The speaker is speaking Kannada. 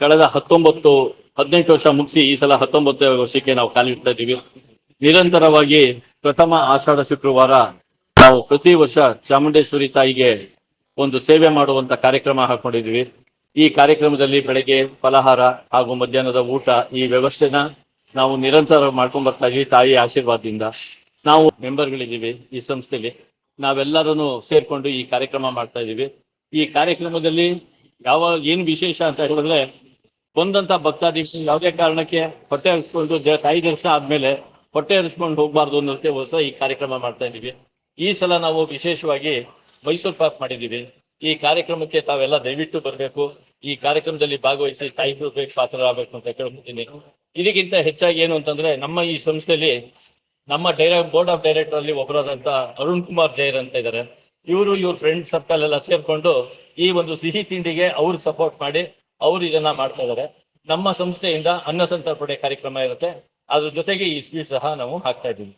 ಕಳೆದ ಹತ್ತೊಂಬತ್ತು, ಹದಿನೆಂಟು ವರ್ಷ ಮುಗಿಸಿ ಈ ಸಲ ಹತ್ತೊಂಬತ್ತು ವರ್ಷಕ್ಕೆ ನಾವು ಕಾಲಿಡ್ತಾ ಇದ್ದೀವಿ. ನಿರಂತರವಾಗಿ ಪ್ರಥಮ ಆಷಾಢ ಶುಕ್ರವಾರ ನಾವು ಪ್ರತಿ ವರ್ಷ ಚಾಮುಂಡೇಶ್ವರಿ ತಾಯಿಗೆ ಒಂದು ಸೇವೆ ಮಾಡುವಂತ ಕಾರ್ಯಕ್ರಮ ಹಾಕೊಂಡಿದ್ವಿ ಈ ಕಾರ್ಯಕ್ರಮದಲ್ಲಿ ಬೆಳಗ್ಗೆ ಫಲಹಾರ ಹಾಗೂ ಮಧ್ಯಾಹ್ನದ ಊಟ ಈ ವ್ಯವಸ್ಥೆನ ನಾವು ನಿರಂತರ ಮಾಡ್ಕೊಂಡ್ ಬರ್ತಾ ತಾಯಿ ಆಶೀರ್ವಾದದಿಂದ. ನಾವು ಮೆಂಬರ್ಗಳಿದ್ದೀವಿ ಈ ಸಂಸ್ಥೆಯಲ್ಲಿ ನಾವೆಲ್ಲರೂ ಸೇರ್ಕೊಂಡು ಈ ಕಾರ್ಯಕ್ರಮ ಮಾಡ್ತಾ ಇದೀವಿ ಈ ಕಾರ್ಯಕ್ರಮದಲ್ಲಿ ಯಾವ ಏನ್ ವಿಶೇಷ ಅಂತ ಹೇಳಿದ್ರೆ, ಬಂದಂತ ಭಕ್ತಾದಿಗಳು ಯಾವುದೇ ಕಾರಣಕ್ಕೆ ಹೊಟ್ಟೆ ಹರಿಸ್ಕೊಂಡು ತಾಯಿ ದರ್ಶನ ಆದ್ಮೇಲೆ ಹೊಟ್ಟೆ ಹರಿಸ್ಕೊಂಡು ಹೋಗ್ಬಾರ್ದು ಅನ್ನೋದಕ್ಕೆ ಹೊಸ ಈ ಕಾರ್ಯಕ್ರಮ ಮಾಡ್ತಾ ಇದೀವಿ ಈ ಸಲ ನಾವು ವಿಶೇಷವಾಗಿ ಮೈಸೂರು ಪಾಕ್ ಮಾಡಿದೀವಿ ಈ ಕಾರ್ಯಕ್ರಮಕ್ಕೆ ತಾವೆಲ್ಲ ದಯವಿಟ್ಟು ಬರಬೇಕು. ಈ ಕಾರ್ಯಕ್ರಮದಲ್ಲಿ ಭಾಗವಹಿಸಿ ತಾಯಿ ಕೃಪೆಗೆ ಪಾತ್ರರಾಗಬೇಕು ಅಂತ ಕೇಳ್ಕೊತೀನಿ. ಇದಕ್ಕಿಂತ ಹೆಚ್ಚಾಗಿ ಏನು ಅಂತಂದ್ರೆ, ನಮ್ಮ ಈ ಸಂಸ್ಥೆಯಲ್ಲಿ ನಮ್ಮ ಡೈರೆಕ್ಟ್ ಬೋರ್ಡ್ ಆಫ್ ಡೈರೆಕ್ಟರ್ ಅಲ್ಲಿ ಒಬ್ಬರಾದಂತ ಅರುಣ್ ಕುಮಾರ್ ಜೈರ್ ಅಂತ ಇದ್ದಾರೆ. ಇವರು, ಇವ್ರ ಫ್ರೆಂಡ್ ಸರ್ಕಲ್ ಎಲ್ಲ ಸೇರ್ಕೊಂಡು ಈ ಒಂದು ಸಿಹಿ ತಿಂಡಿಗೆ ಅವ್ರು ಸಪೋರ್ಟ್ ಮಾಡಿ ಅವ್ರು ಇದನ್ನ ಮಾಡ್ತಾ ಇದ್ದಾರೆ ನಮ್ಮ ಸಂಸ್ಥೆಯಿಂದ ಅನ್ನ ಸಂತರ್ಪಣೆ ಕಾರ್ಯಕ್ರಮ ಇರುತ್ತೆ. ಅದ್ರ ಜೊತೆಗೆ ಈ ಸ್ವೀಟ್ ಸಹ ನಾವು ಹಾಕ್ತಾ ಇದ್ದೀವಿ.